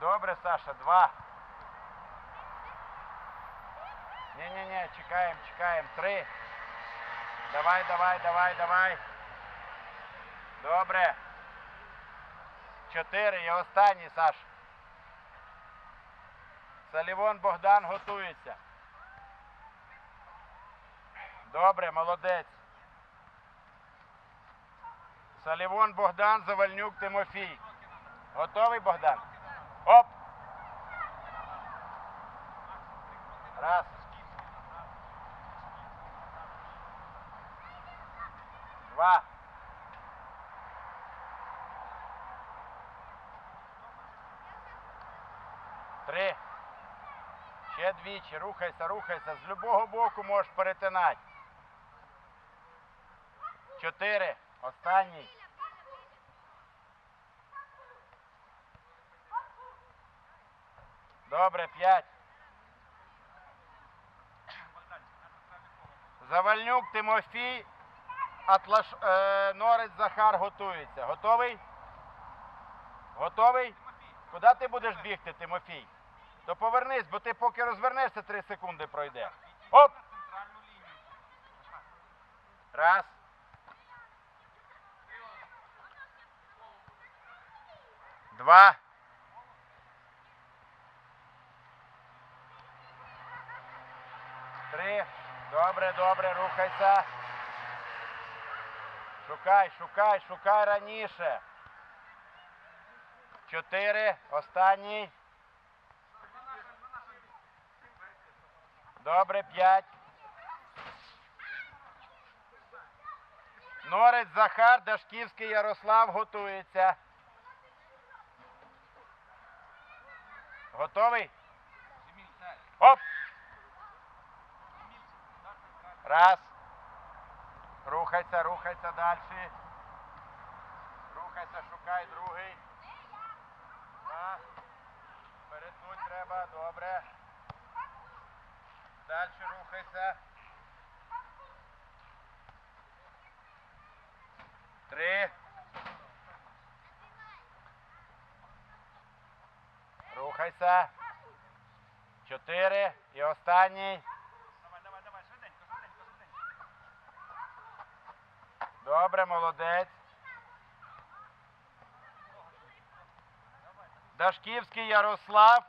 Добре, Саша, два. Ні-ні-ні, чекаємо, чекаємо. Три. Давай, давай, давай, давай. Добре. Чотири. І останній, Саш. Салівон Богдан готується. Добре, молодець. Салівон Богдан, Завальнюк Тимофій. Готовий Богдан? Оп! Раз. Два. Три. Ще двічі. Рухайся, рухайся. З любого боку можеш перетинати. Чотири. Останній. Добре, п'ять. Завальнюк Тимофій, Атлаш... е, Норець Захар готується. Готовий? Готовий? Куди ти будеш бігти, Тимофій? То повернись, бо ти поки розвернешся, три секунди пройде. Оп! Раз. Два. Добре, добре, рухайся. Шукай, шукай, шукай раніше. Чотири. Останній. Добре, п'ять. Норець Захар, Дашківський Ярослав готується. Готовий? Оп! Раз. Рухайся, рухайся далі. Рухайся, шукай другий. Два. Перетнуть треба, добре. Далі рухайся. Три. Рухайся. Чотири. І останній. Давай, давай, давай, швиденько, швиденько, швиденько. Добре, молодець. Дашківський Ярослав.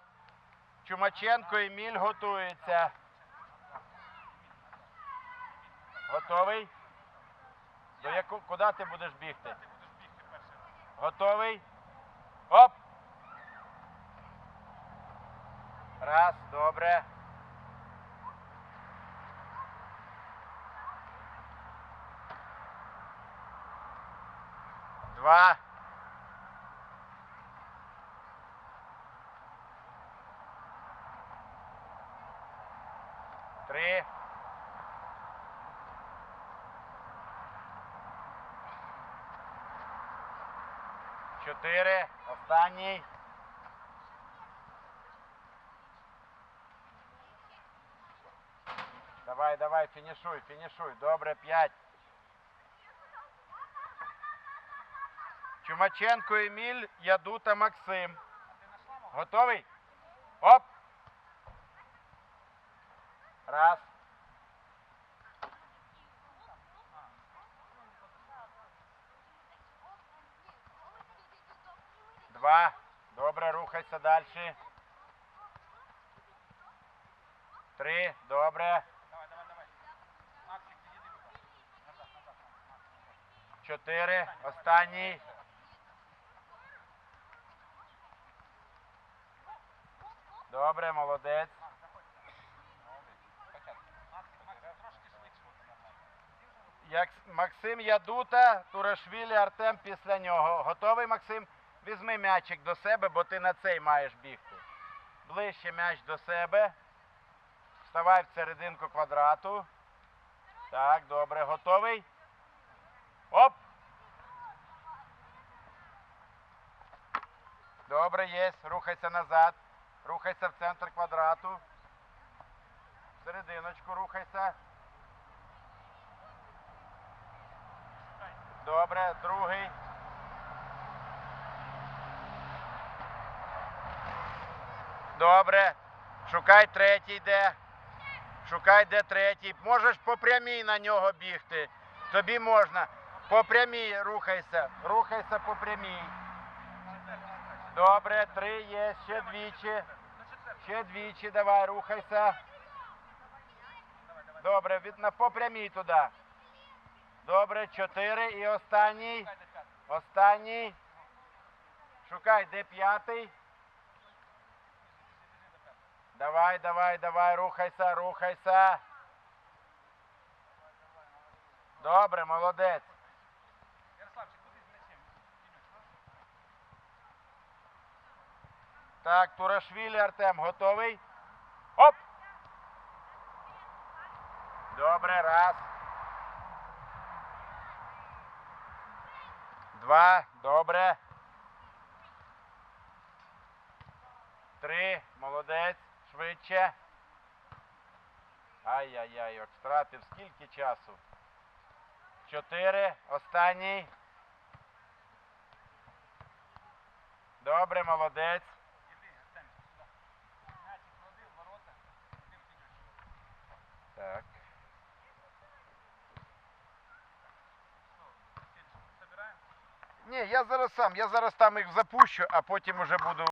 Чумаченко Еміль готується. Готовий? До яку, куди ти будеш бігти? Готовий? Оп! Раз, добре. Два. Три. Чотири. Останній. Давай, давай, фінішуй, фінішуй. Добре, п'ять. Чумаченко Еміль, Ядута Максим. Готовий? Оп! Раз. Два. Добре, рухайся далі. Три. Добре. Давай, давай, давай. Максик, підійди, будь ласка. Назад, назад, назад. Чотири. Останній. Добре, молодець. Макс, заходь. Молодець. Початку. Максик, Максик, трошки швидше. Як Максим Ядута, Турашвілі, Артем після нього. Готовий, Максим? Візьми м'ячик до себе, бо ти на цей маєш бігти. Ближче м'яч до себе. Вставай в серединку квадрату. Так, добре, готовий? Оп! Добре, є. Рухайся назад. Рухайся в центр квадрату. В серединочку рухайся. Добре, другий. Добре. Шукай третій де. Шукай де третій. Можеш по прямій на нього бігти. Тобі можна. По прямій рухайся. Рухайся по прямій. Добре, три є, ще двічі. Ще двічі, давай, рухайся. Добре, від, на, по прямій туди. Добре, чотири і останній. Останній. Шукай, де п'ятий. Давай, давай, давай, рухайся, рухайся. Добре, молодець. Ярославчик, куди з м'ячем? Так, Турашвілі Артем, готовий? Оп! Добре, раз. Два, добре. Три, молодець, швидше. Ай-яй-яй, от втратив скільки часу? Чотири, останній. Добре, молодець. Ні, я зараз сам, я зараз там їх запущу, а потім уже буду